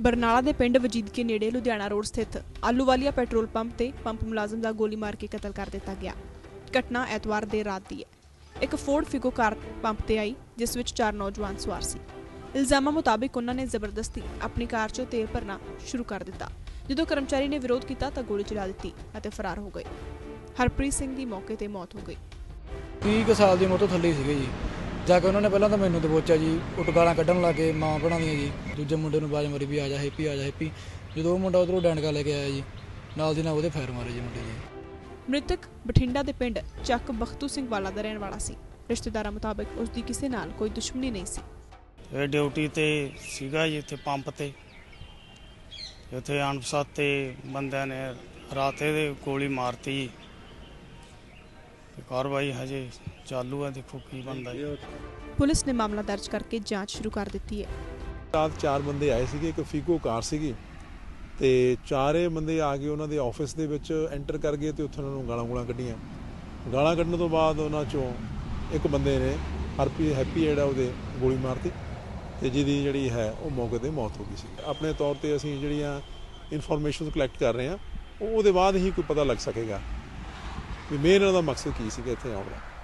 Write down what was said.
ਬਰਨਾਲਾ ਦੇ ਪਿੰਡ ਵਜੀਦਕੇ ਨੇੜੇ ਲੁਧਿਆਣਾ ਰੋਡ ਸਥਿਤ ਆਲੂਵਾਲੀਆ ਪੈਟਰੋਲ ਪੰਪ ਤੇ ਪੰਪ ਮੁਲਾਜ਼ਮ ਦਾ ਗੋਲੀ ਮਾਰ ਕੇ ਕਤਲ ਕਰ ਦਿੱਤਾ ਗਿਆ। ਘਟਨਾ ਐਤਵਾਰ ਦੇ ਰਾਤ ਦੀ ਹੈ। ਇੱਕ ਫੋਰਡ ਫਿਗੋ ਕਾਰ ਪੰਪ ਤੇ ਆਈ, ਜਿਸ ਵਿੱਚ ਚਾਰ ਨੌਜਵਾਨ ਸਵਾਰ ਸੀ। ਇਲਜ਼ਾਮਾਂ ਮੁਤਾਬਿਕ ਉਹਨਾਂ ਨੇ ਜ਼ਬਰਦਸਤੀ ਆਪਣੀ ਕਾਰ 'ਚੋਂ ਤੇਲ ਭਰਨਾ ਸ਼ੁਰੂ ਕਰ ਦਿੱਤਾ। ਜਦੋਂ ਕਰਮਚਾਰੀ ਨੇ ਵਿਰੋਧ ਕੀਤਾ ਤਾਂ ਗੋਲੀ ਚਲਾ ਦਿੱਤੀ ਅਤੇ ਫਰਾਰ ਹੋ ਗਏ। ਹਰਪ੍ਰੀਤ ਸਿੰਘ ਦੀ ਮੌਕੇ ਤੇ ਮੌਤ ਹੋ ਗਈ। 30 ਸਾਲ ਦੀ ਉਮਰ ਤੋਂ ਥੱਲੇ ਸੀਗੇ ਜੀ। ਜਾ ਕੇ ਉਹਨਾਂ ਨੇ ਪਹਿਲਾਂ ਤਾਂ ਮੈਨੂੰ ਦਬੋਚਿਆ ਜੀ ਉੱਟ ਗਾਲਾਂ ਕੱਢਣ ਲੱਗੇ ਮਾਂ ਭੈਣਾਂ ਦੀਆਂ ਜੀ। ਦੂਜੇ ਮੁੰਡੇ ਨੂੰ ਬਾਜ ਮਾਰੀ ਵੀ ਆ ਜਾ ਹੈਪੀ ਆ ਜਾ ਹੈਪੀ। ਜਦੋਂ ਉਹ ਮੁੰਡਾ ਉਧਰੋਂ ਡੈਂਡਕਾ ਲੈ ਕੇ ਆਇਆ ਜੀ ਨਾਲ ਦੀ ਨਾਲ ਉਹਦੇ ਫਾਇਰ ਮਾਰੇ ਜੀ ਮੁੰਡੇ ਜੀ। ਮ੍ਰਿਤਕ ਬਠਿੰਡਾ ਦੇ ਪਿੰਡ ਚੱਕ ਬਖਤੂ ਸਿੰਘ ਵਾਲਾ ਦਾ ਰਹਿਣ ਵਾਲਾ ਸੀ। ਰਿਸ਼ਤੇਦਾਰਾਂ ਮੁਤਾਬਕ ਉਸ ਦੀ ਕਿਸੇ ਨਾਲ ਕੋਈ ਦੁਸ਼ਮਣੀ ਨਹੀਂ ਸੀ। ਇਹ ਡਿਊਟੀ ਤੇ ਸੀਗਾ ਜੀ ਇੱਥੇ ਪੰਪ ਤੇ। ਇੱਥੇ ਅਣਪਛਾਤੇ ਬੰਦਿਆਂ ਨੇ ਰਾਤੇ ਦੇ ਗੋਲੀ ਮਾਰਤੀ ਜੀ। ਤੇ ਕਾਰਵਾਈ ਹਜੇ ਚਾਲੂ ਹੈ ਦੇਖੋ ਕੀ ਬਣਦਾ ਜੀ ਪੁਲਿਸ ਨੇ ਮਾਮਲਾ ਦਰਜ ਕਰਕੇ ਜਾਂਚ ਸ਼ੁਰੂ ਕਰ ਦਿੱਤੀ ਹੈ। ਰਾਤ ਚਾਰ ਬੰਦੇ ਆਏ ਸੀਗੇ ਇੱਕ ਫੀਗੋ ਕਾਰ ਸੀਗੀ ਤੇ ਚਾਰੇ ਬੰਦੇ ਆ ਕੇ ਉਹਨਾਂ ਦੇ ਆਫਿਸ ਦੇ ਵਿੱਚ ਐਂਟਰ ਕਰ ਗਏ ਤੇ ਉੱਥੇ ਉਹਨਾਂ ਨੂੰ ਗਾਲਾਂ ਗੂਲਾਂ ਕੱਢੀਆਂ। ਗਾਲਾਂ ਕੱਢਣ ਤੋਂ ਬਾਅਦ ਉਹਨਾਂ ਚੋਂ ਇੱਕ ਬੰਦੇ ਨੇ ਹਰਪੀ ਹੈਪੀ ਜਿਹੜਾ ਉਹਦੇ ਗੋਲੀ ਮਾਰਤੀ ਤੇ ਜਿਹਦੀ ਜਿਹੜੀ ਹੈ ਉਹ ਮੌਕੇ ਤੇ ਮੌਤ ਹੋ ਗਈ ਸੀ। ਆਪਣੇ ਤੌਰ ਤੇ ਅਸੀਂ ਜਿਹੜੀਆਂ ਇਨਫੋਰਮੇਸ਼ਨ ਕਲੈਕਟ ਕਰ ਰਹੇ ਹਾਂ ਉਹ ਉਹਦੇ ਬਾਅਦ ਹੀ ਕੋਈ ਪਤਾ ਲੱਗ ਸਕੇਗਾ ਵੀ ਮੇਨ ਇਹਨਾਂ ਦਾ ਮਕਸਦ ਕੀ ਸੀਗਾ ਇੱਥੇ ਆਉਣ। ਦਾ